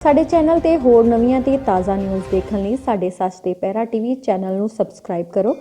ਸਾਡੇ ਚੈਨਲ ਤੇ ਹੋਰ ਨਵੀਆਂ ਤੇ ਤਾਜ਼ਾ ਨਿਊਜ਼ ਦੇਖਣ ਲਈ ਸਾਡੇ ਸੱਚ ਦੇ ਪਹਿਰਾ ਟੀਵੀ ਚੈਨਲ ਨੂੰ ਸਬਸਕ੍ਰਾਈਬ ਕਰੋ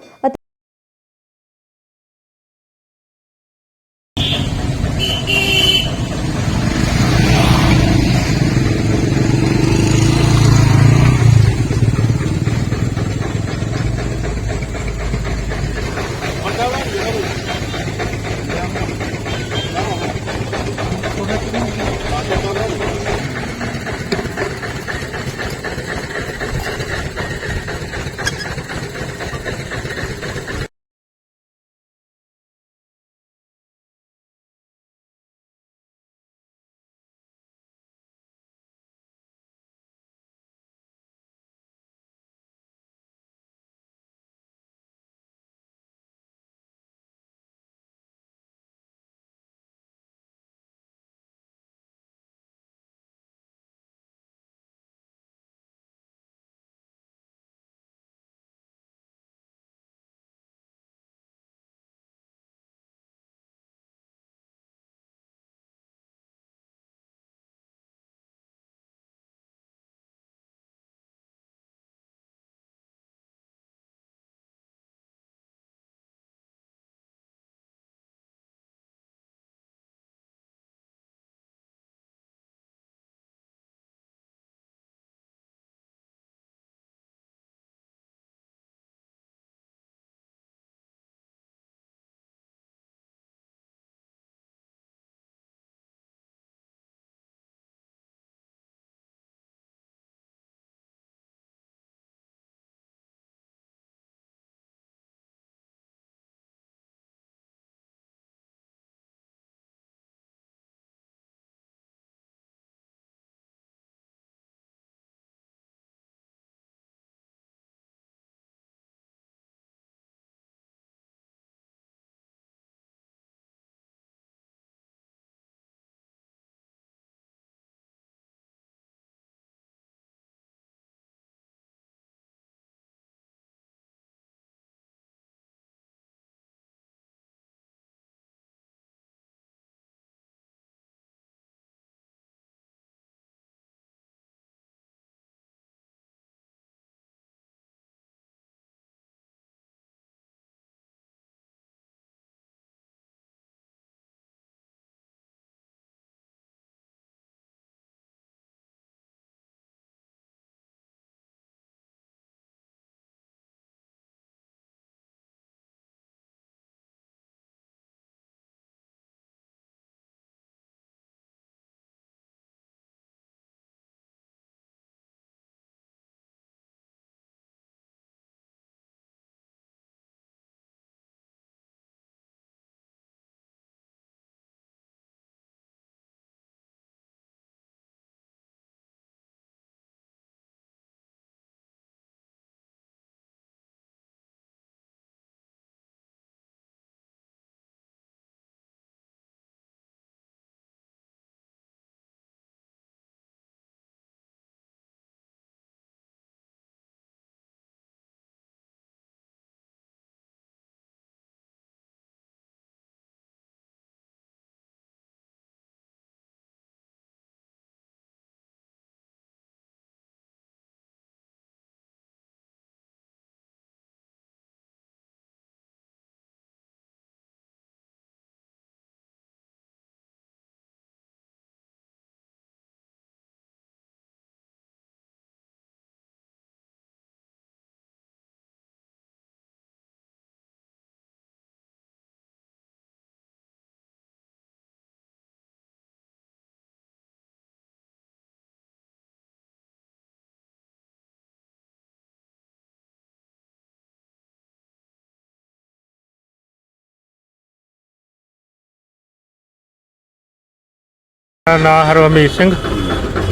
ਮੇਰਾ ਨਾਂ ਹਰਮੀਤ ਸਿੰਘ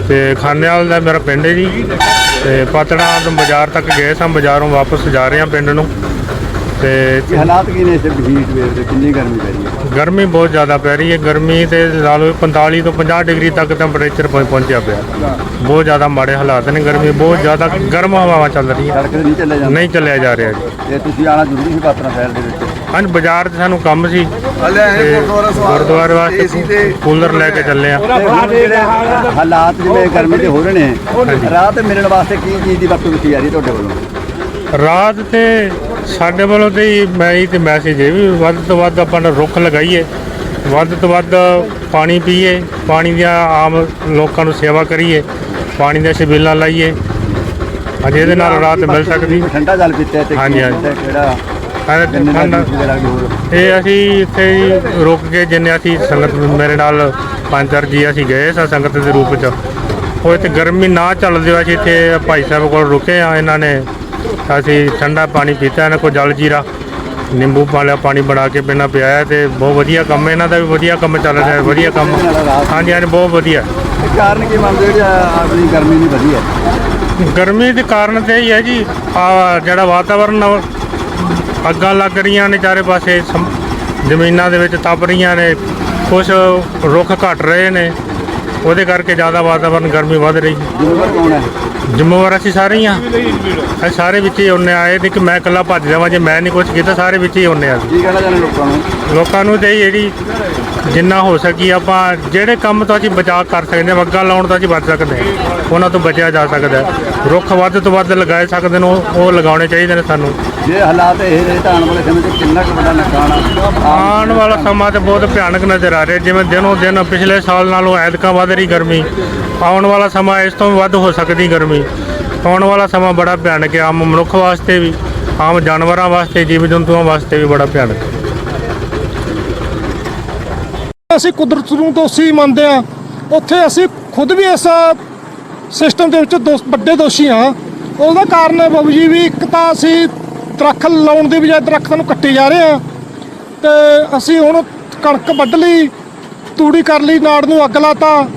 ਤੇ ਖਾਨੇਵਾਲ ਦਾ ਮੇਰਾ ਪਿੰਡ ਹੈ ਜੀ। ਤੇ ਪਤੜਾ ਤੋਂ ਬਾਜ਼ਾਰ ਤੱਕ ਗਏ ਸਾਂ ਬਾਜ਼ਾਰੋਂ ਵਾਪਸ ਜਾ ਰਹੇ ਹਾਂ ਪਿੰਡ ਨੂੰ। ਤੇ ਹਾਲਾਤ ਕੀ ਨੇ ਇਸ ਹੀਟ ਵੇਵ ਦੇ ਕਿੰਨੀ ਗਰਮੀ ਪੈ ਰਹੀ ਹੈ? ਗਰਮੀ ਬਹੁਤ ਜ਼ਿਆਦਾ ਪੈ ਰਹੀ ਹੈ। ਗਰਮੀ ਤੇ ਲਾ ਲਓ 45 ਤੋਂ 50 ਡਿਗਰੀ ਤੱਕ ਟੈਂਪਰੇਚਰ ਪਹੁੰ- ਪਹੁੰਚਿਆ ਪਿਆ। ਬਹੁਤ ਜ਼ਿਆਦਾ ਮਾੜੇ ਹਾਲਾਤ ਨੇ ਗਰਮੀ ਬਹੁਤ ਜ਼ਿਆਦਾ ਗਰਮ ਹਵਾਵਾਂ ਚੱਲ ਰਹੀਆਂ। ਸੜਕ ਤੇ ਨਹੀਂ ਚੱਲਿਆ ਜਾਂਦਾ ਨਹੀਂ ਚੱਲਿਆ ਜਾ ਰਿਹਾ ਜੀ। ਤੇ ਤੁਸੀਂ ਆਣਾ ਜ਼ਰੂਰੀ ਸੀ ਪਾਤਰਾ ਸ਼ਹਿਰ ਦੇ ਵਿੱਚ? ਹਾਂਜੀ ਬਾਜ਼ਾਰ 'ਚ ਸਾਨੂੰ ਕੰਮ ਸੀ ਤੇ ਗੁਰਦੁਆਰੇ ਵਾਸਤੇ ਕੂਲਰ ਲੈ ਕੇ ਚੱਲੇ ਆ। ਹਾਲਾਤ ਜਿਵੇਂ ਗਰਮੀ ਦੇ ਹੋ ਰਹੇ ਨੇ ਰਾਤ ਮਿਲਣ ਵਾਸਤੇ ਕੀ ਚੀਜ਼ ਦੀ ਵਰਤੋਂ ਕੀਤੀ ਜਾ ਰਹੀ ਤੁਹਾਡੇ ਵੱਲੋਂ? ਰਾਤ ਤੇ ਸਾਡੇ ਵੱਲੋਂ ਤੇ ਮੈਂ ਹੀ ਤੇ ਮੈਸੇਜ ਹੈ ਵੀ ਵੱਧ ਤੋਂ ਵੱਧ ਆਪਾਂ ਨੂੰ ਰੁੱਖ ਲਗਾਈਏ ਵੱਧ ਤੋਂ ਵੱਧ ਪਾਣੀ ਪੀਏ ਪਾਣੀ ਦੀਆਂ ਆਮ ਲੋਕਾਂ ਨੂੰ ਸੇਵਾ ਕਰੀਏ ਪਾਣੀ ਦੀਆਂ ਛਬੀਲਾਂ ਲਾਈਏ। ਅਜੇ ਇਹਦੇ ਨਾਲ ਰਾਤ ਮਿਲ ਸਕਦੀ। ਠੰਡਾ ਜਲ ਪੀਤਾ ਤੇ ਹਾਂਜੀ, ਹਾਂਜੀ। ਕਿਹੜਾ ਇਹ ਅਸੀਂ ਇੱਥੇ ਹੀ ਰੁਕ ਕੇ ਜਿੰਨੇ ਅਸੀਂ ਸੰਗਤ ਮੇਰੇ ਨਾਲ ਪੰਜ ਚਾਰ ਜੀ ਅਸੀਂ ਗਏ ਸਾਂ ਸੰਗਤ ਦੇ ਰੂਪ ਚ। ਉਹ ਇੱਥੇ ਗਰਮੀ ਨਾ ਚੱਲਦੀ ਹੋਈ ਅਸੀਂ ਇੱਥੇ ਭਾਈ ਸਾਹਿਬ ਕੋਲ ਰੁਕੇ ਆ ਇਹਨਾਂ ਨੇ ਅਸੀਂ ਠੰਡਾ ਪਾਣੀ ਪੀਤਾ ਇਹਨਾਂ ਕੋਲ ਜਲ ਜੀਰਾ ਨਿੰਬੂ ਵਾਲਾ ਪਾਣੀ ਬਣਾ ਕੇ ਪੀਣਾ ਪਿਆਇਆ ਤੇ ਬਹੁਤ ਵਧੀਆ ਕੰਮ ਹੈ ਇਹਨਾਂ ਦਾ ਵੀ ਵਧੀਆ ਕੰਮ ਚੱਲ ਰਿਹਾ ਹੈ ਵਧੀਆ ਕੰਮ। ਹਾਂਜੀ ਹਾਂਜੀ ਬਹੁਤ ਵਧੀਆ। ਕਾਰਨ ਕੀ ਮੰਨਦੇ ਹੋ ਜਿਹੜਾ ਆਪਣੀ ਗਰਮੀ ਨਹੀਂ ਵਧੀ ਹੈ? ਗਰਮੀ ਦੇ ਕਾਰਨ ਤੇ ਇਹ ਹੈ ਜੀ ਆ ਜਿਹੜਾ ਵਾਤਾਵਰਨ ਅੱਗਾਂ ਲੱਗ ਰਹੀਆਂ ਨੇ ਚਾਰੇ ਪਾਸੇ ਸਮ- ਜ਼ਮੀਨਾਂ ਦੇ ਵਿੱਚ ਤਪ ਰਹੀਆਂ ਨੇ ਕੁਝ ਰੁੱਖ ਘਟ ਰਹੇ ਨੇ ਉਹਦੇ ਕਰਕੇ ਜ਼ਿਆਦਾ ਵਾਤਾਵਰਨ ਗਰਮੀ ਵੱਧ ਰਹੀ ਜ਼ਿੰਮੇਵਾਰ ਕੌਣ ਹੈ? ਜ਼ਿੰਮੇਵਾਰ ਅਸੀਂ ਸਾਰੇ ਹੀ ਆ ਅਸੀਂ ਸਾਰੇ ਵਿੱਚ ਹੀ ਹੁੰਨੇ ਆਏ ਨੇ ਕਿ ਮੈਂ ਇਕੱਲਾ ਭੱਜ ਜਾਵਾਂ ਜੇ ਮੈਂ ਨਹੀਂ ਕੁਝ ਕੀਤਾ ਸਾਰੇ ਵਿੱਚ ਹੀ ਹੁੰਨੇ ਆ ਕੀ ਕਹਿਣਾ ਚਾਹੁੰਦੇ ਲੋਕਾਂ ਨੂੰ? ਲੋਕਾਂ ਨੂੰ ਤੇ ਜਿਹੜੀ ਜਿੰਨਾ ਹੋ ਸਕੀ ਆਪਾਂ ਜਿਹੜੇ ਕੰਮ ਤੋਂ ਅਸੀਂ ਬਚਾਅ ਕਰ ਸਕਦੇ ਹਾਂ ਅੱਗਾ ਲਾਉਣ ਤੋਂ ਅਸੀਂ ਬਚ ਸਕਦੇ ਹਾਂ ਉਹਨਾਂ ਤੋਂ ਬਚਿਆ ਜਾ ਸਕਦਾ ਰੁੱਖ ਵੱਧ ਤੋਂ ਵੱਧ ਲਗਾਏ ਸਕਦੇ ਨੇ ਉਹ ਲਗਾਉਣੇ ਚਾਹੀਦੇ ਨੇ ਸਾਨੂੰ। ਜੇ ਹਾਲਾਤ ਇਹ ਰਹੇ ਤਾਂ ਆਉਣ ਵਾਲੇ ਸਮੇਂ 'ਚ ਕਿੰਨਾ ਕੁ ਵੱਡਾ ਨੁਕਸਾਨ ਆਉਣ ਵਾਲਾ ਸਮਾਂ ਤੇ ਬਹੁਤ ਭਿਆਨਕ ਨਜ਼ਰ ਆ ਰਿਹਾ ਜਿਵੇਂ ਦਿਨੋਂ ਦਿਨ ਪਿਛਲੇ ਸਾਲ ਨਾਲੋਂ ਐਤਕਾਂ ਵੱਧ ਰਹੀ ਗਰਮੀ। ਆਉਣ ਵਾਲਾ ਸਮਾਂ ਇਸ ਤੋਂ ਵੱਧ ਹੋ ਸਕਦੀ ਗਰਮੀ। ਆਉਣ ਵਾਲਾ ਸਮਾਂ ਬੜਾ ਭਿਆਨਕ ਹੈ ਆਮ ਮਨੁੱਖ ਵਾਸਤੇ ਵੀ ਆਮ ਜਾਨਵਰਾਂ ਵਾਸਤੇ ਜੀਵ ਜੰਤੂਆਂ ਵਾਸਤੇ ਵੀ ਬੜਾ ਭਿਆਨਕ ਹੈ। ਅਸੀਂ ਕੁਦਰਤ ਨੂੰ ਦੋਸ਼ੀ ਮੰਨਦੇ ਆ ਉੱਥੇ ਅਸੀਂ ਖੁਦ ਵੀ ਇਸ ਸਿਸਟਮ ਦੇ ਵਿੱਚ ਦੋਸ਼- ਵੱਡੇ ਦੋਸ਼ੀ ਆ ਉਹਦਾ ਕਾਰਨ ਹੈ ਬਾਬੂ ਜੀ ਵੀ ਇੱਕ ਤਾਂ ਅਸੀਂ ਦਰੱਖਤ ਲਾਉਣ ਦੀ ਬਜਾਏ ਦਰੱਖਤਾਂ ਨੂੰ ਕੱਟੇ ਜਾ ਰਹੇ ਆ ਤੇ ਅਸੀਂ ਹੁਣ ਕਣਕ ਵੱਢ ਲਈ, ਤੂੜੀ ਕਰ ਲਈ, ਨਾੜ ਨੂੰ ਅੱਗ ਲਾਤਾ।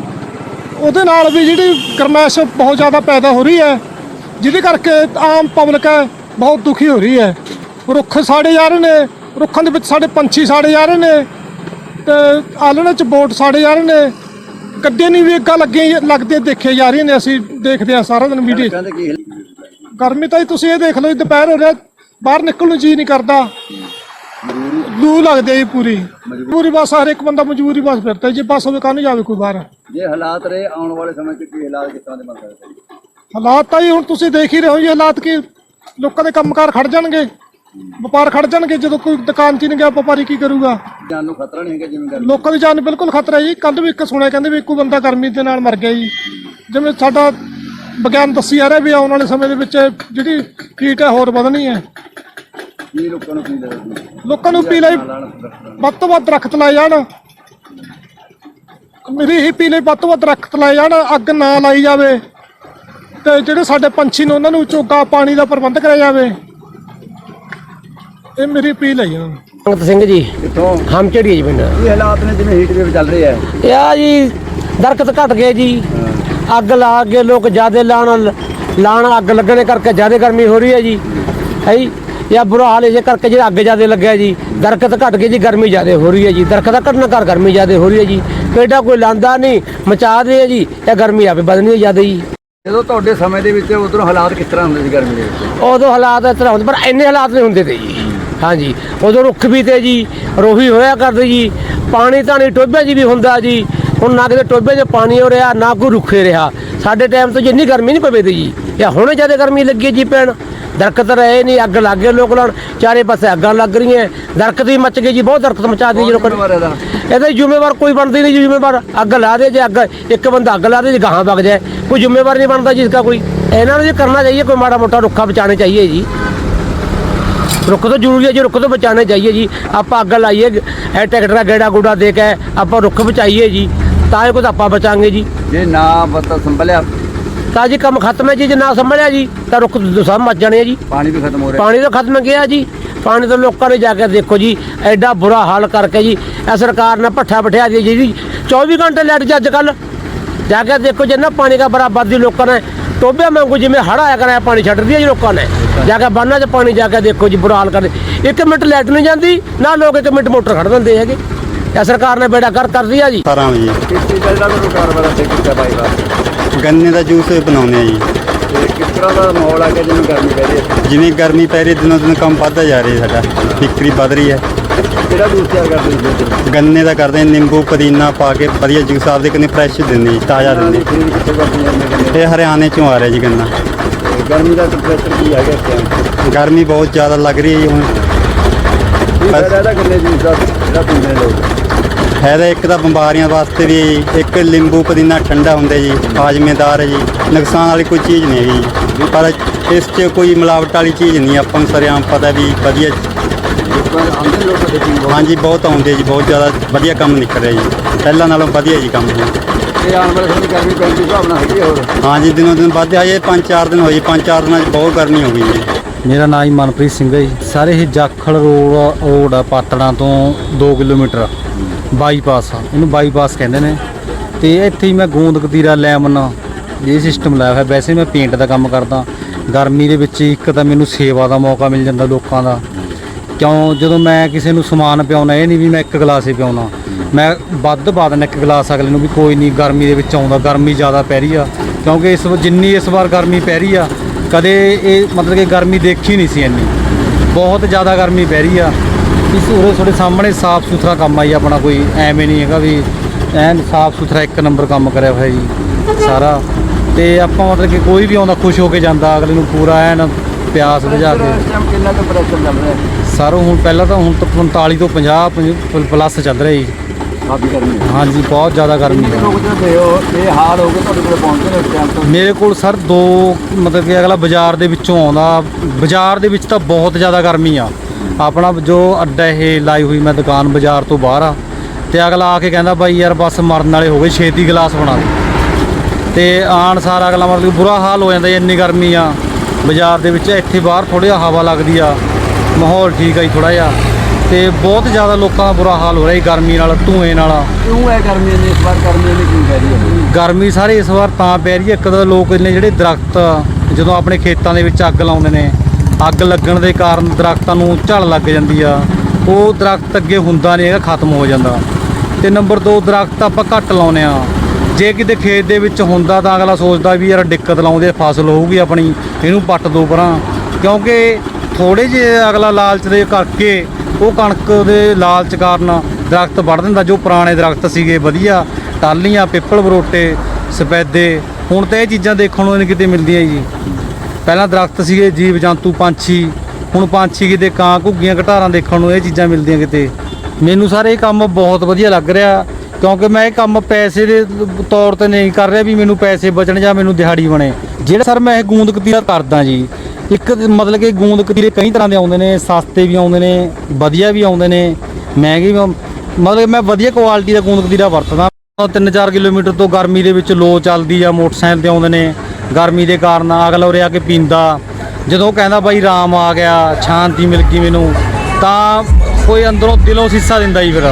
ਉਹਦੇ ਨਾਲ ਵੀ ਜਿਹੜੀ ਗਰਮੈਸ਼ ਬਹੁਤ ਜ਼ਿਆਦਾ ਪੈਦਾ ਹੋ ਰਹੀ ਹੈ, ਜਿਹਦੇ ਕਰਕੇ ਆਮ ਪਬਲਿਕ ਹੈ, ਬਹੁਤ ਦੁਖੀ ਹੋ ਰਹੀ ਹੈ। ਰੁੱਖ ਸਾੜੇ ਜਾ ਰਹੇ ਨੇ, ਰੁੱਖਾਂ ਦੇ ਵਿੱਚ ਸਾਡੇ ਪੰਛੀ ਸਾੜੇ ਜਾ ਰਹੇ ਨੇ। ਤੇ ਆਲਣੇ ਚ ਬੋਟ ਸਾੜੇ ਜਾ ਰਹੇ ਨੇ। ਗੱਡੀਆਂ ਨਹੀਂ ਵੀ ਅੱਗਾ ਲੱਗੇ ਲੱਗਦੇ ਦੇਖੇ ਜਾ ਰਹੀਆਂ ਨੇ ਅਸੀਂ ਦੇਖਦੇ ਆ ਸਾਰਾ ਦਿਨ ਵੀਡੀਓ ਗਰਮੀ ਤਾਂ ਤੁਸੀਂ ਇਹ ਦੇਖ ਲਓ ਜੀ ਦੁਪਹਿਰ ਹੋ ਰਿਹਾ ਬਾਹਰ ਨਿਕਲਣ ਨੂੰ ਜੀ ਨਹੀਂ ਕਰਦਾ। ਲੂ ਲੱਗਦੀ ਜੀ ਪੂਰੀ। ਪੂਰੀ ਬਸ ਹਰ ਇੱਕ ਬੰਦਾ ਮਜਬੂਰੀ ਬਸ ਫਿਰਦਾ ਜੇ ਬੱਸ ਹੋਵੇ ਕਾਹਨੂੰ ਜਾਵੇ ਕੋਈ ਬਾਹਰ। ਜੇ ਹਾਲਾਤ ਰਹੇ ਆਉਣ ਵਾਲੇ ਸਮੇਂ 'ਚ ਕੀ ਹਾਲਾਤ ਕਿਸ ਤਰ੍ਹਾਂ ਦੇ ਬਣ ਸਕਦੇ? ਹਾਲਾਤ ਤਾਂ ਜੀ ਹੁਣ ਤੁਸੀਂ ਦੇਖ ਹੀ ਰਹੇ ਹੋ ਜੀ ਹਾਲਾਤ ਕੀ ਲੋਕਾਂ ਦੇ ਕੰਮਕਾਰ ਖੜ ਜਾਣਗੇ। ਵਪਾਰ ਖੜ ਜਾਣਗੇ ਜਦੋਂ ਕੋਈ ਦੁਕਾਨ 'ਚ ਹੀ ਨਹੀਂ ਗਿਆ ਵਪਾਰੀ ਕੀ ਕਰੂਗਾ? ਜਾਨ ਨੂੰ ਖਤਰਾ ਨਹੀਂ ਹੈਗਾ ਜਿਵੇਂ ਗਰਮੀ ਲੋਕਾਂ ਦੀ ਜਾਨ ਨੂੰ ਬਿਲਕੁਲ ਖਤਰਾ ਹੈ ਜੀ। ਕੱਲ ਵੀ ਇੱਕ ਸੁਣਿਆ ਕਹਿੰਦੇ ਵੀ ਇੱਕੋ ਬੰਦਾ ਗਰਮੀ ਦੇ ਨਾਲ ਮਰ ਗਿਆ ਜੀ। ਜਿਵੇਂ ਸਾਡਾ ਵਿਗਿਆਨ ਦੱਸੀ ਜਾ ਰਿਹਾ ਵੀ ਆਉਣ ਵਾਲੇ ਸਮੇਂ ਦੇ ਵਿੱਚ ਜਿਹੜੀ ਹੀਟ ਹੈ ਹੋਰ ਵਧਣੀ ਹੈ। ਕੀ ਲੋਕਾਂ ਨੂੰ ਕੀ ਲੱਗਦਾ? ਲੋਕਾਂ ਨੂੰ ਪੀ ਲਈ ਵੱਧ ਤੋਂ ਵੱਧ ਦਰਖਤ ਲਾਏ ਜਾਣ। ਮੇਰੀ ਹੀ ਪੀ ਲਈ ਵੱਧ ਤੋਂ ਵੱਧ ਦਰਖਤ ਲਾਏ ਜਾਣ ਅੱਗ ਨਾ ਲਾਈ ਜਾਵੇ। ਤੇ ਜਿਹੜੇ ਸਾਡੇ ਪੰਛੀ ਨੇ ਉਹਨਾਂ ਨੂੰ ਚੋਗਾ ਪਾਣੀ ਦਾ ਪ੍ਰਬੰਧ ਕਰਿਆ ਜਾਵੇ। ਇਹ ਮੇਰੀ ਅਪੀਲ ਹੈ ਜੀ ਉਹਨਾਂ ਨੂੰ। ਸੰਗਤ ਸਿੰਘ ਜੀ ਕਿੱਥੋਂ? ਹਮ ਝੜੀਏ ਜੀ ਪਿੰਡ। ਕੀ ਹਾਲਾਤ ਨੇ? ਜਿਵੇਂ ਹੀਟ ਵੇਵ ਚੱਲ ਰਹੀ ਹੈ। ਇਹ ਆ ਜੀ ਦਰਖਤ ਘਟ ਗਏ ਜੀ। ਅੱਗ ਲਾ ਕੇ ਲੋਕ ਜਿਆਦੇ ਲਾਣ ਲਾਣ ਅੱਗ ਲੱਗਣੇ ਕਰਕੇ ਜਿਆਦੇ ਗਰਮੀ ਹੋ ਰਹੀ ਹੈ ਜੀ। ਹੈ ਜੀ? ਇਹ ਬੁਰਾ ਹਾਲ ਇਸੇ ਕਰਕੇ ਜਿਹੜਾ ਅੱਗ ਜਿਆਦੇ ਲੱਗਿਆ ਜੀ। ਦਰਖਤ ਘਟ ਗਏ ਜੀ ਗਰਮੀ ਜਿਆਦੇ ਹੋ ਰਹੀ ਹੈ ਜੀ। ਦਰਖਤ ਦਾ ਘਟਣਾ ਕਰ ਗਰਮੀ ਜਿਆਦੇ ਹੋ ਰਹੀ ਹੈ ਜੀ। ਪੇਡਾ ਕੋਈ ਲਾਂਦਾ ਨਹੀਂ ਮਚਾ ਦੇ ਜੀ। ਇਹ ਗਰਮੀ ਆਪੇ ਵਧਣੀ ਹੈ ਜਿਆਦੇ ਜੀ। ਜਦੋਂ ਤੁਹਾਡੇ ਸਮੇਂ ਦੇ ਵਿੱਚ ਉਧਰੋਂ ਹਾਲਾਤ ਕਿਸ ਤਰ੍ਹਾਂ ਹੁੰਦੇ ਸੀ ਗਰਮੀ ਦੇ ਵਿੱਚ? ਉਦੋਂ ਹਾਲਾਤ ਇਸ ਤਰ੍ਹਾਂ ਹੁੰਦੇ ਪਰ ਇੰਨੇ ਹਾਲਾਤ ਨਹੀਂ ਹੁੰਦੇ ਤੇ ਜੀ। ਹਾਂਜੀ। ਉਦੋਂ ਰੁੱਖ ਵੀ ਤੇ ਜੀ ਰੋਹੀ ਹੋਇਆ ਕਰਦੇ ਜੀ। ਪਾਣੀ ਤਾਂ ਨਹੀਂ ਟੋਬੇ 'ਚ ਵੀ ਹੁੰਦਾ ਜੀ। ਹੁਣ ਨਾ ਕਿਤੇ ਟੋਬੇ 'ਚ ਪਾਣੀ ਹੋ ਰਿਹਾ ਨਾ ਕੋਈ ਰੁੱਖੇ ਰਿਹਾ। ਸਾਡੇ ਟਾਈਮ ਤੋਂ ਜਿੰਨੀ ਗਰਮੀ ਨਹੀਂ ਪਵੇ ਤੇ ਜੀ ਇਹ ਹੁਣੇ ਜ਼ਿਆਦਾ ਗਰਮੀ ਲੱਗੀ ਜੀ ਪੈਣ ਦਰਖਤ ਰਹੇ ਨਹੀਂ ਅੱਗ ਲੱਗ ਗਏ ਲੋਕ ਲਾਉਣ। ਚਾਰੇ ਪਾਸੇ ਅੱਗਾਂ ਲੱਗ ਰਹੀਆਂ। ਦਰਖਤ ਵੀ ਮੱਚ ਗਏ ਜੀ ਬਹੁਤ ਦਰਖਤ ਮਚਾ ਦਿੱਤੇ ਜੀ ਲੋਕਾਂ ਇਹਦਾ। ਜ਼ਿੰਮੇਵਾਰ ਕੋਈ ਬਣਦੀ ਨਹੀਂ ਜੀ ਜ਼ਿੰਮੇਵਾਰ ਅੱਗ ਲਾ ਦੇ ਜੇ ਅੱਗ ਇੱਕ ਬੰਦਾ ਅੱਗ ਲਾ ਦੇ ਜੇ ਗਾਹਾਂ ਵਗ ਜਾਏ। ਕੋਈ ਜ਼ਿੰਮੇਵਾਰ ਨਹੀਂ ਬਣਦਾ ਜੀ ਇਸका ਕੋਈ। ਇਹਨਾਂ ਨੂੰ ਜੀ ਕਰਨਾ ਚਾਹੀਏ ਕੋਈ ਮਾੜਾ ਮੋਟਾ ਰੁੱਖਾ ਬਚਾਣੇ ਚਾਹੀਏ ਜੀ। ਰੁੱਖ ਤੋਂ ਜ਼ਰੂਰੀ ਹੈ ਜੀ ਰੁੱਖ ਤੋਂ ਬਚਾਣੇ ਚਾਹੀਏ ਜੀ। ਆਪਾਂ ਅੱਗ ਲਾਈਏ ਇਹ ਟਰੈਕਟਰ ਦਾ ਗੇੜਾ ਗੂੜਾ ਦੇ ਕੇ ਆਪਾਂ ਰੁੱਖ ਬਚਾਈਏ ਜੀ ਤਾਂ ਇਹ ਕੁਝ ਆਪਾਂ ਬਚਾਂਗੇ ਜੀ। ਜੇ ਨਾ ਬਤਾ ਸੰਭਲਿਆ। ਤਾਂ ਜੀ ਕੰਮ ਖਤਮ ਹੈ ਜੀ ਜੇ ਨਾ ਸੰਭਲਿਆ ਜੀ ਤਾਂ ਰੁੱਖ ਸਭ ਮੱਚ ਜਾਣੇ ਆ ਜੀ। ਪਾਣੀ ਵੀ ਖਤਮ ਹੋ ਰਿਹਾ। ਪਾਣੀ ਤਾਂ ਖਤਮ ਗਿਆ ਜੀ। ਪਾਣੀ ਤਾਂ ਲੋਕਾਂ ਨੇ ਜਾ ਕੇ ਦੇਖੋ ਜੀ ਐਡਾ ਬੁਰਾ ਹਾਲ ਕਰਕੇ ਜੀ ਇਹ ਸਰਕਾਰ ਨੇ ਪੱਠਾ ਬਿਠਾ ਦੀ ਜੀ। 24 ਘੰਟੇ ਲੈਟ ਜੀ ਅੱਜ ਕੱਲ ਜਾ ਕੇ ਦੇਖੋ ਜਿੰਨਾ ਪਾਣੀ ਦਾ ਬਰਾਬਰ ਦੀ ਲੋਕਾਂ ਨੇ ਟੋਬੇ ਵਾਂਗੂ ਜਿਵੇਂ ਹੜਾ ਆਇਆ ਕਰਾਇਆ ਪਾਣੀ ਛੱਡ ਦਿਆ ਜੀ ਲੋਕਾਂ ਨੇ। ਜਾ ਕੇ ਬੰਨਾਂ 'ਚ ਪਾਣੀ ਜਾ ਕੇ ਦੇਖੋ ਜੀ ਬੁਰਾ ਹਾਲ ਕਰਦੇ ਇੱਕ ਮਿੰਟ ਲੈਟ ਨਹੀਂ ਜਾਂਦੀ ਨਾ ਲੋਕ ਇੱਕ ਮਿੰਟ ਮੋਟਰ ਖੜ ਦਿੰਦੇ ਹੈਗੇ। ਇਹ ਸਰਕਾਰ ਨੇ ਬੇੜਾ ਕਰ ਕਰਦੀ ਆ ਜੀ। 18 ਵਜੇ ਕਿਸ ਚੀਜ਼ ਦਾ ਤੁਹਾਨੂੰ ਕਾਰੋਬਾਰ ਤੇ ਕੀਤਾ ਬਾਈ ਬਾਤ ਗੰਨੇ ਦਾ ਜੂਸ ਬਣਾਉਂਦੇ ਆ ਜੀ। ਤੇ ਕਿਸ ਤਰ੍ਹਾਂ ਦਾ ਮਾਹੌਲ ਆ ਗਿਆ ਜਿਵੇਂ ਗਰਮੀ ਪੈ ਰਹੀ ਹੈ ਜਿਵੇਂ ਗਰਮੀ ਪੈ ਰਹੀ ਹੈ, ਦਿਨੋਂ ਦਿਨ ਕੰਮ ਵੱਧਦਾ ਜਾ ਰਿਹਾ ਸਾਡਾ। ਵਿਕਰੀ ਵੱਧ ਰਹੀ ਹੈ। ਕਿਹੜਾ ਜੂਸ ਤਿਆਰ ਕਰਦੇ ਹੋ ਤੁਸੀਂ ਗੰਨੇ ਦਾ ਕਰਦੇ ਹਾਂ, ਨਿੰਬੂ ਪੁਦੀਨਾ ਪਾ ਕੇ ਵਧੀਆ ਜੂਸ ਆਪਦੇ ਕਿੰਨੇ ਫਰੈਸ਼ ਦਿੰਦੇ ਜੀ ਤਾਜ਼ਾ ਦਿੰਦੇ। ਖਰੀਦ ਕਿੱਥੋਂ ਕਰਦੇ ਜਾਂਦੇ ਨੇ ਇਹ ਹਰਿਆਣੇ ਚੋਂ ਆ ਰਿਹਾ ਜੀ ਗੰਨਾ। ਗਰਮੀ ਦਾ ਟੈਂਪਰੇਚਰ ਕੀ ਹੈਗਾ ਇਸ ਟਾਈਮ ਗਰਮੀ ਬਹੁਤ ਜ਼ਿਆਦਾ ਲੱਗ ਰਹੀ ਹੈ ਜੀ ਹੁਣ। ਕੀ ਫਾਇਦਾ ਇਹਦਾ ਕਿੰਨੇ ਜੂਸ ਦਾ ਜਿਹੜਾ ਪੀਂਦੇ ਨੇ ਲੋਕ? ਫਾਇਦਾ ਇੱਕ ਤਾਂ ਬਿਮਾਰੀਆਂ ਵਾਸਤੇ ਵੀ ਹੈ ਜੀ ਇੱਕ ਨਿੰਬੂ ਪੁਦੀਨਾ ਠੰਡਾ ਹੁੰਦਾ ਜੀ ਹਾਜ਼ਮੇਦਾਰ ਹੈ ਜੀ ਨੁਕਸਾਨ ਵਾਲੀ ਕੋਈ ਚੀਜ਼ ਨਹੀਂ ਹੈਗੀ ਜੀ। ਪਰ ਇਸ 'ਚ ਕੋਈ ਮਿਲਾਵਟ ਵਾਲੀ ਚੀਜ਼ ਨਹੀਂ ਆਪਾਂ ਨੂੰ ਸਰਿਆਮ ਪਤਾ ਵੀ ਵਧੀਆ ਆਉਂਦੇ ਲੋਕ ਤੁਹਾਡੇ? ਹਾਂਜੀ ਬਹੁਤ ਆਉਂਦੇ ਜੀ ਬਹੁਤ ਜ਼ਿਆਦਾ ਵਧੀਆ ਕੰਮ ਨਿਕਲ ਰਿਹਾ ਜੀ। ਪਹਿਲਾਂ ਨਾਲੋਂ ਵਧੀਆ ਜੀ ਕੰਮ ਜੀ। ਇਹ ਆਉਣ ਵਾਲੇ ਸਮੇਂ 'ਚ ਗਰਮੀ ਪੈਣ ਦੀ ਭਾਵਨਾ ਹੈਗੀ ਹੈ ਹੋਰ? ਹਾਂਜੀ ਦਿਨੋਂ ਦਿਨ ਵੱਧਦੇ ਹਜੇ ਪੰਜ ਚਾਰ ਦਿਨ ਹੋਏ ਪੰਜ ਚਾਰ ਦਿਨਾਂ 'ਚ ਬਹੁਤ ਗਰਮੀ ਹੋ ਗਈ ਜੀ। ਮੇਰਾ ਨਾਮ ਜੀ ਮਨਪ੍ਰੀਤ ਸਿੰਘ ਹੈ ਜੀ। ਸਾਰੇ ਇਹ ਜਾਖਲ ਰੋਡ ਰੋਡ ਆ ਪਾਤੜਾਂ ਤੋਂ 2 ਕਿਲੋਮੀਟਰ ਬਾਈਪਾਸ ਆ ਇਹਨੂੰ ਬਾਈਪਾਸ ਕਹਿੰਦੇ ਨੇ। ਤੇ ਇੱਥੇ ਹੀ ਮੈਂ ਗੋਂਦ ਕਤੀਰਾ ਲੈਮਨ ਇਹ ਸਿਸਟਮ ਲਾਇਆ ਹੋਇਆ ਵੈਸੇ ਮੈਂ ਪੇਂਟ ਦਾ ਕੰਮ ਕਰਦਾ। ਗਰਮੀ ਦੇ ਵਿੱਚ ਇੱਕ ਤਾਂ ਮੈਨੂੰ ਸੇਵਾ ਦਾ ਮੌਕਾ ਮਿਲ ਜਾਂਦਾ ਲੋਕਾਂ ਦਾ। ਕਿਉਂ ਜਦੋਂ ਮੈਂ ਕਿਸੇ ਨੂੰ ਸਮਾਨ ਪਿਆਉਣਾ, ਇਹ ਨਹੀਂ ਵੀ ਮੈਂ ਇੱਕ ਗਲਾਸ ਹੀ ਪਿਆਉਣਾ। ਮੈਂ ਵੱਧ ਪਾ ਦਿੰਦਾ ਇੱਕ ਗਲਾਸ ਅਗਲੇ ਨੂੰ ਵੀ ਕੋਈ ਨਹੀਂ, ਗਰਮੀ ਦੇ ਵਿੱਚ ਆਉਂਦਾ, ਗਰਮੀ ਜ਼ਿਆਦਾ ਪੈ ਰਹੀ ਆ। ਕਿਉਂਕਿ ਇਸ ਵਾਰ- ਜਿੰਨੀ ਇਸ ਵਾਰ ਗਰਮੀ ਪੈ ਰਹੀ ਆ, ਕਦੇ ਇਹ ਮਤਲਬ ਕਿ ਗਰਮੀ ਦੇਖੀ ਨਹੀਂ ਸੀ ਇੰਨੀ। ਬਹੁਤ ਜ਼ਿਆਦਾ ਗਰਮੀ ਪੈ ਰਹੀ ਆ। ਇਸ ਉਰੇ ਤੁਹਾਡੇ ਸਾਹਮਣੇ ਸਾਫ਼ ਸੁਥਰਾ ਕੰਮ ਆ ਜੀ, ਆਪਣਾ ਕੋਈ ਐਵੇਂ ਨਹੀਂ ਹੈਗਾ ਵੀ ਐਨ ਸਾਫ਼ ਸੁਥਰਾ ਇੱਕ ਨੰਬਰ ਕੰਮ ਕਰਿਆ ਹੋਇਆ ਜੀ, ਸਾਰਾ। ਤੇ ਆਪਾਂ ਮਤਲਬ ਕਿ ਕੋਈ ਵੀ ਆਉਂਦਾ, ਖੁਸ਼ ਹੋ ਕੇ ਜਾਂਦਾ, ਅਗਲੇ ਨੂੰ ਪੂਰਾ ਐਨ ਪਿਆਸ ਬੁਝਾ ਕੇ। ਇਸ ਟਾਈਮ ਕਿੰਨਾ ਚੱਲ ਰਿਹਾ? ਸਰ ਹੁਣ ਪਹਿਲਾਂ ਤਾਂ ਹੁਣ ਤੱਕ 45 ਤੋਂ 50 ਪਲੱਸ ਚੱਲ ਰਿਹਾ ਜੀ। ਕਾਫੀ ਗਰਮੀ ਹੈ। ਹਾਂਜੀ ਬਹੁਤ ਜ਼ਿਆਦਾ ਗਰਮੀ ਹੈ। ਲੋਕ ਜਿਹੜੇ ਹੋ? ਇਹ ਹਾਲ ਹੋ ਕੇ ਤੁਹਾਡੇ ਕੋਲ ਪਹੁੰਚਦੇ ਨੇ ਇਸ ਟਾਈਮ ਤੋਂ? ਮੇਰੇ ਕੋਲ ਸਰ ਦੋ ਮਤਲਬ ਕਿ ਅਗਲਾ ਬਾਜ਼ਾਰ ਦੇ ਵਿੱਚੋਂ ਆਉਂਦਾ। ਬਾਜ਼ਾਰ ਦੇ ਵਿੱਚ ਤਾਂ ਬਹੁਤ ਜ਼ਿਆਦਾ ਗਰਮੀ ਆ। ਆਪਣਾ ਜੋ ਅੱਡਾ ਇਹ ਲਾਈ ਹੋਈ ਮੈਂ ਦੁਕਾਨ ਬਾਜ਼ਾਰ ਤੋਂ ਬਾਹਰ ਆ। ਤੇ ਅਗਲਾ ਆ ਕੇ ਕਹਿੰਦਾ ਬਾਈ ਯਾਰ ਬਸ ਮਰਨ ਵਾਲੇ ਹੋ ਗਏ ਛੇਤੀ ਗਲਾਸ ਬਣਾ ਦੇ। ਤੇ ਆਣ ਸਾਰ ਅਗਲਾ ਮਤਲਬ ਬੁਰਾ ਹਾਲ ਹੋ ਜਾਂਦਾ ਇੰਨੀ ਗਰਮੀ ਆ। ਬਾਜ਼ਾਰ ਦੇ ਵਿੱਚ ਇੱਥੇ ਬਾਹਰ ਥੋੜੀ ਹਵਾ ਲੱਗਦੀ ਆ। ਮਾਹੌਲ ਠੀਕ ਆ ਜੀ ਥੋੜਾ ਜਿਹਾ। ਤੇ ਬਹੁਤ ਜ਼ਿਆਦਾ ਲੋਕਾਂ ਦਾ ਬੁਰਾ ਹਾਲ ਹੋ ਰਿਹਾ ਜੀ ਗਰਮੀ ਨਾਲ ਧੂਏ ਨਾਲ। ਕਿਉਂ ਹੈ ਗਰਮੀ ਇੰਨੀ ਇਸ ਵਾਰ? ਗਰਮੀ ਇੰਨੀ ਕਿਉਂ ਪੈ ਰਹੀ ਹੈ ਗਰਮੀ ਸਾਰੇ ਇਸ ਵਾਰ ਤਾਂ ਪੈ ਰਹੀ ਹੈ। ਇੱਕ ਤਾਂ ਲੋਕ ਨੇ ਜਿਹੜੇ ਦਰਖਤ ਜਦੋਂ ਆਪਣੇ ਖੇਤਾਂ ਦੇ ਵਿੱਚ ਅੱਗ ਲਾਉਂਦੇ ਨੇ ਅੱਗ ਲੱਗਣ ਦੇ ਕਾਰਨ ਦਰਖਤਾਂ ਨੂੰ ਝੜ ਲੱਗ ਜਾਂਦੀ ਆ। ਉਹ ਦਰਖਤ ਅੱਗੇ ਹੁੰਦਾ ਨਹੀਂ ਹੈਗਾ ਖਤਮ ਹੋ ਜਾਂਦਾ। ਤੇ ਨੰਬਰ 2 ਦਰਖਤ ਆਪਾਂ ਘੱਟ ਲਾਉਨੇ ਆ ਜੇ ਕਿਤੇ ਖੇਤ ਦੇ ਵਿੱਚ ਹੁੰਦਾ ਤਾਂ ਅਗਲਾ ਸੋਚਦਾ ਵੀ ਯਾਰ ਦਿੱਕਤ ਲਾਉਂਦੇ ਫਸਲ ਹੋਊਗੀ ਆਪਣੀ ਇਹਨੂੰ ਪੱਟ ਦੋ ਪਰਾਂ। ਕਿਉਂਕਿ ਥੋੜੇ ਜਿਹੇ ਅਗਲਾ ਲਾਲਚ ਦੇ ਕਰਕੇ ਉਹ ਕਣਕ ਦੇ ਲਾਲਚ ਕਾਰਨ ਦਰਖਤ ਵੱਢ ਦਿੰਦਾ, ਜੋ ਪੁਰਾਣੇ ਦਰਖਤ ਸੀਗੇ, ਵਧੀਆ। ਟਾਲੀਆਂ ਪਿੱਪਲ, ਬਰੋਟੇ ਸਪੈਦੇ ਹੁਣ ਤਾਂ ਇਹ ਚੀਜ਼ਾਂ ਦੇਖਣ ਨੂੰ ਨਹੀਂ ਕਿਤੇ ਮਿਲਦੀਆਂ ਜੀ ਪਹਿਲਾਂ ਦਰਖਤ ਸੀਗੇ, ਜੀਵ ਜੰਤੂ, ਪੰਛੀ। ਹੁਣ ਪੰਛੀ ਕਿਤੇ ਕਾਂ ਘੁੱਗੀਆਂ ਘਟਾਰਾਂ ਦੇਖਣ ਨੂੰ ਇਹ ਚੀਜ਼ਾਂ ਮਿਲਦੀਆਂ ਕਿਤੇ। ਮੈਨੂੰ ਸਰ ਇਹ ਕੰਮ ਬਹੁਤ ਵਧੀਆ ਲੱਗ ਰਿਹਾ, ਕਿਉਂਕਿ ਮੈਂ ਇਹ ਕੰਮ ਪੈਸੇ ਦੇ ਤੌਰ ਤੇ ਨਹੀਂ ਕਰ ਰਿਹਾ ਵੀ ਮੈਨੂੰ ਪੈਸੇ ਬਚਣ ਜਾਂ ਮੈਨੂੰ ਦਿਹਾੜੀ ਬਣੇ। ਜਿਹੜਾ ਸਰ ਮੈਂ ਇਹ ਗੂੰਦ ਕਤੀਰਾ ਕਰਦਾ ਜੀ ਇੱਕ ਮਤਲਬ ਕਿ ਗੂੰਦ ਕਤੀਰੇ ਕਈ ਤਰ੍ਹਾਂ ਦੇ ਆਉਂਦੇ ਨੇ, ਸਸਤੇ ਵੀ ਆਉਂਦੇ ਨੇ, ਵਧੀਆ ਵੀ ਆਉਂਦੇ ਨੇ, ਮਹਿੰਗੇ ਵੀ ਮਤਲਬ ਮੈਂ ਵਧੀਆ ਕੁਆਲਿਟੀ ਦਾ ਗੂੰਦ ਕਤੀਰਾ ਵਰਤਦਾ। 3-4 ਕਿਲੋਮੀਟਰ ਤੋਂ ਗਰਮੀ ਦੇ ਵਿੱਚ ਲੋ ਚੱਲਦੀ ਆ, ਮੋਟਰਸਾਈਕਲ ਤੇ ਆਉਂਦੇ ਨੇ, ਗਰਮੀ ਦੇ ਕਾਰਨ ਅਗਲਾ ਉਰੇ ਆ ਕੇ ਪੀਂਦਾ। ਜਦੋਂ ਕਹਿੰਦਾ ਬਾਈ ਰਾਮ ਆ ਗਿਆ, ਸ਼ਾਂਤੀ ਮਿਲ ਗਈ ਮੈਨੂੰ, ਤਾਂ ਕੋਈ ਅੰਦਰੋਂ ਦਿਲੋਂ ਸੀਸਾ ਦਿੰਦਾ ਜੀ ਫਿਰ।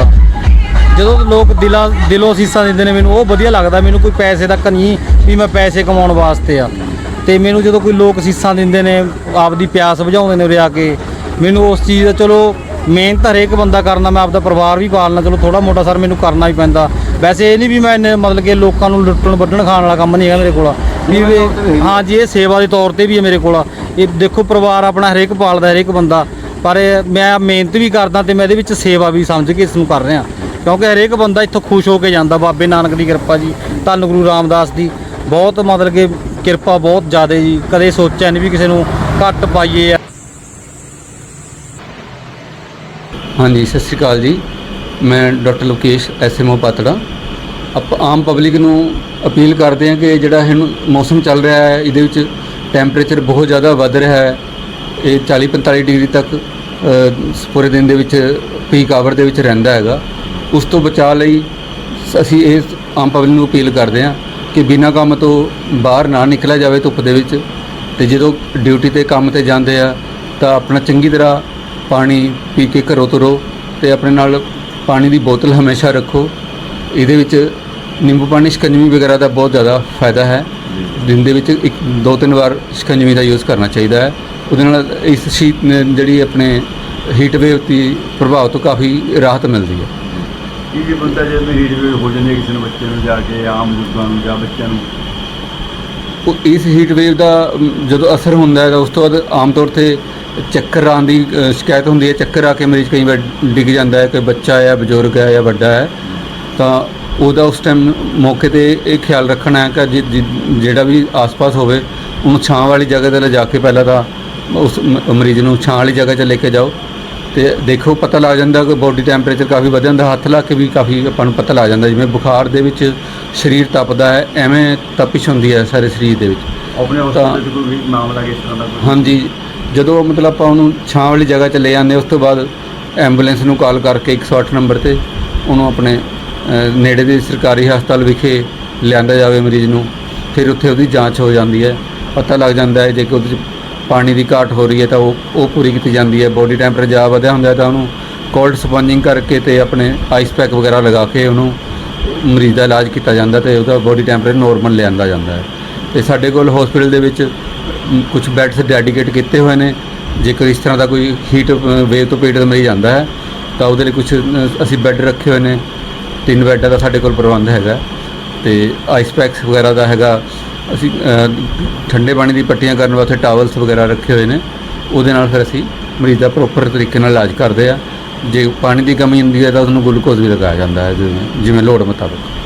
ਜਦੋਂ ਲੋਕ ਦਿਲਾਂ, ਦਿਲੋਂ ਸੀਸਾ ਦਿੰਦੇ ਨੇ ਮੈਨੂੰ, ਉਹ ਵਧੀਆ ਲੱਗਦਾ, ਮੈਨੂੰ ਕੋਈ ਪੈਸੇ ਤੱਕ ਨਹੀਂ ਵੀ ਮੈਂ ਪੈਸੇ ਕਮਾਉਣ ਵਾਸਤੇ ਆ। ਤੇ ਮੈਨੂੰ ਜਦੋਂ ਕੋਈ ਲੋਕ ਸੀਸਾਂ ਦਿੰਦੇ ਨੇ ਆਪਦੀ ਪਿਆਸ ਬੁਝਾਉਂਦੇ ਨੇ ਉਰੇ ਆ ਕੇ ਮੈਨੂੰ ਉਸ ਚੀਜ਼ ਦਾ ਚਲੋ ਮਿਹਨਤ ਹਰੇਕ ਬੰਦਾ ਕਰਨਾ ਮੈਂ ਆਪਦਾ ਪਰਿਵਾਰ ਵੀ ਪਾਲਣਾ ਚਲੋ ਥੋੜਾ ਮੋਟਾ ਸਰ ਮੈਨੂੰ ਕਰਨਾ ਵੀ ਪੈਂਦਾ। ਵੈਸੇ ਇਹ ਨਹੀਂ ਵੀ ਮੈਂ ਮਤਲਬ ਕਿ ਲੋਕਾਂ ਨੂੰ ਲੁੱਟਣ ਵੱਢਣ ਖਾਣ ਵਾਲਾ ਕੰਮ ਨਹੀਂ ਹੈਗਾ ਮੇਰੇ ਕੋਲ। ਵੀ ਹਾਂ ਜੀ ਇਹ ਸੇਵਾ ਦੇ ਤੌਰ ਤੇ ਵੀ ਹੈ ਮੇਰੇ ਕੋਲ। ਇਹ ਦੇਖੋ ਪਰਿਵਾਰ ਆਪਣਾ ਹਰੇਕ ਪਾਲਦਾ ਹਰੇਕ ਬੰਦਾ। ਪਰ ਮੈਂ ਮਿਹਨਤ ਵੀ ਕਰਦਾ ਤੇ ਮੈਂ ਇਹਦੇ ਵਿੱਚ ਸੇਵਾ ਵੀ ਸਮਝ ਕੇ ਇਸ ਨੂੰ ਕਰ ਰਿਹਾ। ਕਿਉਂਕਿ ਹਰੇਕ ਬੰਦਾ ਇੱਥੋਂ ਖੁਸ਼ ਹੋ ਕੇ ਜਾਂਦਾ। ਬਾਬੇ ਨਾਨਕ ਦੀ ਕਿਰਪਾ ਜੀ ਧੰਨ ਗੁਰੂ ਰਾਮਦਾਸ ਦੀ। ਬਹੁਤ ਮਤਲਬ ਕਿ ਕਿਰਪਾ ਬਹੁਤ ਜ਼ਿਆਦਾ ਜੀ, ਕਦੇ ਸੋਚਿਆ ਨਹੀਂ ਵੀ ਕਿਸੇ ਨੂੰ ਘੱਟ ਪਾਈਏ ਹਾਂਜੀ, ਸਤਿ ਸ਼੍ਰੀ ਅਕਾਲ ਜੀ। ਮੈਂ ਡਾਕਟਰ ਲੋਕੇਸ਼ ਐਸਐਮਓ ਪਾਤੜਾ। ਆਪ ਆਮ ਪਬਲਿਕ ਨੂੰ ਅਪੀਲ ਕਰਦੇ ਹਾਂ ਕਿ ਜਿਹੜਾ ਹੁਣ ਮੌਸਮ ਚੱਲ ਰਿਹਾ ਹੈ, ਇਹਦੇ ਵਿੱਚ ਟੈਂਪਰੇਚਰ ਬਹੁਤ ਜ਼ਿਆਦਾ ਵੱਧ ਰਿਹਾ ਹੈ। ਇਹ 40 45 ਡਿਗਰੀ ਤੱਕ ਪੂਰੇ ਦਿਨ ਦੇ ਵਿੱਚ ਪੀਕ ਆਵਰ ਦੇ ਵਿੱਚ ਰਹਿੰਦਾ ਹੈਗਾ। ਉਸ ਤੋਂ ਬਚਾਅ ਲਈ ਸ- ਅਸੀਂ ਇਹ ਆਮ ਪਬਲਿਕ ਨੂੰ ਅਪੀਲ ਕਰਦੇ ਹਾਂ ਕਿ ਬਿਨਾਂ ਕੰਮ ਤੋਂ ਬਾਹਰ ਨਾ ਨਿਕਲਿਆ ਜਾਵੇ ਧੁੱਪ ਦੇ ਵਿੱਚ, ਤੇ ਜਦੋਂ ਡਿਊਟੀ ਤੇ ਕੰਮ ਤੇ ਜਾਂਦੇ ਆ, ਤਾਂ ਆਪਣਾ ਚੰਗੀ ਤਰ੍ਹਾਂ ਪਾਣੀ ਪੀ ਕੇ ਘਰੋਂ ਤੁਰੋ ਤੇ ਆਪਣੇ ਨਾਲ ਪਾਣੀ ਦੀ ਬੋਤਲ ਹਮੇਸ਼ਾ ਰੱਖੋ। ਇਹਦੇ ਵਿੱਚ ਨਿੰਬੂ ਪਾਣੀ, ਸ਼ਿਕੰਜਵੀ ਵਗੈਰਾ ਦਾ ਬਹੁਤ ਜ਼ਿਆਦਾ ਫਾਇਦਾ ਹੈ। ਦਿਨ ਦੇ ਵਿੱਚ ਇੱਕ, ਦੋ, ਤਿੰਨ ਵਾਰ ਸ਼ਿਕੰਜਵੀ ਦਾ ਯੂਜ਼ ਕਰਨਾ ਚਾਹੀਦਾ ਹੈ। ਉਹਦੇ ਨਾਲ ਇਸ ਸ਼ੀਤ ਜਿਹੜੀ ਆਪਣੇ ਹੀਟ ਵੇਵ ਦੀ ਪ੍ਰਭਾਵ ਤੋਂ ਕਾਫੀ ਰਾਹਤ ਮਿਲਦੀ ਹੈ। ਕੀ ਜੇ ਬੰਦਾ ਜੇ ਹੀਟ ਵੇਵ ਹੋ ਜਾਂਦੀ ਹੈ ਕਿਸੇ ਨੂੰ ਬੱਚੇ ਨੂੰ ਜਾ ਕੇ ਆਮ ਬਜ਼ੁਰਗਾਂ ਨੂੰ ਜਾਂ ਬੱਚਿਆਂ ਨੂੰ? ਉਹ ਇਸ ਹੀਟ ਵੇਵ ਦਾ ਅਮ, ਜਦੋਂ ਅਸਰ ਹੁੰਦਾ ਹੈ ਤਾਂ ਉਸ ਤੋਂ ਬਾਅਦ ਆਮ ਤੌਰ ਤੇ ਚੱਕਰ ਆਉਣ ਦੀ ਅ, ਸ਼ਿਕਾਇਤ ਹੁੰਦੀ ਹੈ। ਚੱਕਰ ਆ ਕੇ ਮਰੀਜ਼ ਕਈ ਵਾਰ ਡਿੱਗ ਜਾਂਦਾ ਹੈ ਕੋਈ ਬੱਚਾ ਹੈ ਬਜ਼ੁਰਗ ਹੈ ਜਾਂ ਵੱਡਾ ਹੈ। ਤਾਂ ਉਹਦਾ ਉਸ ਟਾਈਮ ਮੌਕੇ ਤੇ ਇਹ ਖਿਆਲ ਰੱਖਣਾ ਹੈ ਕਿ ਜਿ- ਜਿ- ਜਿਹੜਾ ਵੀ ਆਸ-ਪਾਸ ਹੋਵੇ ਉਹਨੂੰ ਛਾਂ ਵਾਲੀ ਜਗ੍ਹਾ ਤੇ ਲਿਜਾ ਕੇ ਪਹਿਲਾਂ ਤਾਂ ਉਸ ਮ- ਮਰੀਜ਼ ਨੂੰ ਛਾਂ ਵਾਲੀ ਜਗ੍ਹਾ 'ਚ ਲੈ ਕੇ ਜਾਓ। ਤੇ ਦੇਖੋ ਪਤਾ ਲੱਗ ਜਾਂਦਾ ਕਿ ਬੋਡੀ ਟੈਂਪਰੇਚਰ ਕਾਫੀ ਵਧ ਜਾਂਦਾ ਹੱਥ ਲਾ ਕੇ ਵੀ ਕਾਫੀ ਆਪਾਂ ਨੂੰ ਪਤਾ ਲੱਗ ਜਾਂਦਾ ਜਿਵੇਂ ਬੁਖਾਰ ਦੇ ਵਿੱਚ ਸਰੀਰ ਤਪਦਾ ਹੈ ਐਵੇਂ ਤਪਿਸ਼ ਹੁੰਦੀ ਹੈ ਸਾਰੇ ਸਰੀਰ ਦੇ ਵਿੱਚ। ਆਪਣੇ hospital 'ਚ ਕੋਈ ਮਾਮਲਾ ਕਿਸ ਤਰ੍ਹਾਂ ਦਾ ਹਾਂਜੀ ਜਦੋਂ ਮਤਲਬ ਆਪਾਂ ਉਹਨੂੰ ਛਾਂ ਵਾਲੀ ਜਗ੍ਹਾ 'ਚ ਲੈ ਜਾਂਦੇ ਉਸ ਤੋਂ ਬਾਅਦ ਐਂਬੂਲੈਂਸ ਨੂੰ ਕਾਲ ਕਰਕੇ 108 ਨੰਬਰ ਤੇ ਉਹਨੂੰ ਆਪਣੇ ਨੇੜੇ ਦੇ ਸਰਕਾਰੀ ਹਸਪਤਾਲ ਵਿਖੇ ਲਿਆਂਦਾ ਜਾਵੇ ਮਰੀਜ਼ ਨੂੰ ਫਿਰ ਉੱਥੇ ਉਹਦੀ ਜਾਂਚ ਹੋ ਜਾਂਦੀ ਹੈ। ਪਤਾ ਲੱਗ ਜਾਂਦਾ ਹੈ ਜੇ ਕਿ ਉਹਦੇ 'ਚ ਪਾਣੀ ਦੀ ਘਾਟ ਹੋ ਰਹੀ ਹੈ ਤਾਂ ਉਹ ਉਹ ਪੂਰੀ ਕੀਤੀ ਜਾਂਦੀ ਹੈ। ਬੋਡੀ ਟੈਂਪਰੇਚਰ ਜ਼ਿਆਦਾ ਵਧਿਆ ਹੁੰਦਾ ਤਾਂ ਉਹਨੂੰ ਕੋਲਡ ਸਪੰਜਿੰਗ ਕਰਕੇ ਤੇ ਆਪਣੇ ਆਈਸ ਪੈਕ ਵਗੈਰਾ ਲਗਾ ਕੇ ਉਹਨੂੰ ਮਰੀਜ਼ ਦਾ ਇਲਾਜ ਕੀਤਾ ਜਾਂਦਾ ਤੇ ਉਹਦਾ ਬੋਡੀ ਟੈਂਪਰੇਚਰ ਨੋਰਮਲ ਲਿਆਂਦਾ ਜਾਂਦਾ ਹੈ। ਤੇ ਸਾਡੇ ਕੋਲ ਹਸਪੀਟਲ ਦੇ ਵਿੱਚ ਕੁਝ ਬੈੱਡਸ ਡੈਡੀਕੇਟ ਕੀਤੇ ਹੋਏ ਨੇ। ਜੇਕਰ ਇਸ ਤਰ੍ਹਾਂ ਦਾ ਕੋਈ ਹੀਟ ਵੇਵ ਤੋਂ ਪੀੜਤ ਮਰੀਜ਼ ਆਉਂਦਾ ਹੈ, ਤਾਂ ਉਹਦੇ ਲਈ ਕੁਝ ਅਸੀਂ ਬੈੱਡ ਰੱਖੇ ਹੋਏ ਨੇ। ਤਿੰਨ ਬੈੱਡਾਂ ਦਾ ਸਾਡੇ ਕੋਲ ਪ੍ਰਬੰਧ ਹੈਗਾ। ਤੇ ਆਈਸ ਪੈਕਸ ਵਗੈਰਾ ਦਾ ਹੈਗਾ। ਅਸੀਂ ਅ, ਠੰਡੇ ਪਾਣੀ ਦੀ ਪੱਟੀਆਂ ਕਰਨ ਵਾਸਤੇ ਟਾਵਲਸ ਵਗੈਰਾ ਰੱਖੇ ਹੋਏ ਨੇ। ਉਹਦੇ ਨਾਲ ਫਿਰ ਅਸੀਂ ਮਰੀਜ਼ ਦਾ ਪ੍ਰੋਪਰ ਤਰੀਕੇ ਨਾਲ ਇਲਾਜ ਕਰਦੇ ਆ। ਜੇ ਪਾਣੀ ਦੀ ਕਮੀ ਹੁੰਦੀ ਹੈ ਤਾਂ ਉਹਨੂੰ ਗਲੂਕੋਜ਼ ਵੀ ਲਗਾਇਆ ਜਾਂਦਾ ਹੈ ਜਿਵੇਂ ਜਿਵੇਂ ਲੋੜ ਮੁਤਾਬਕ।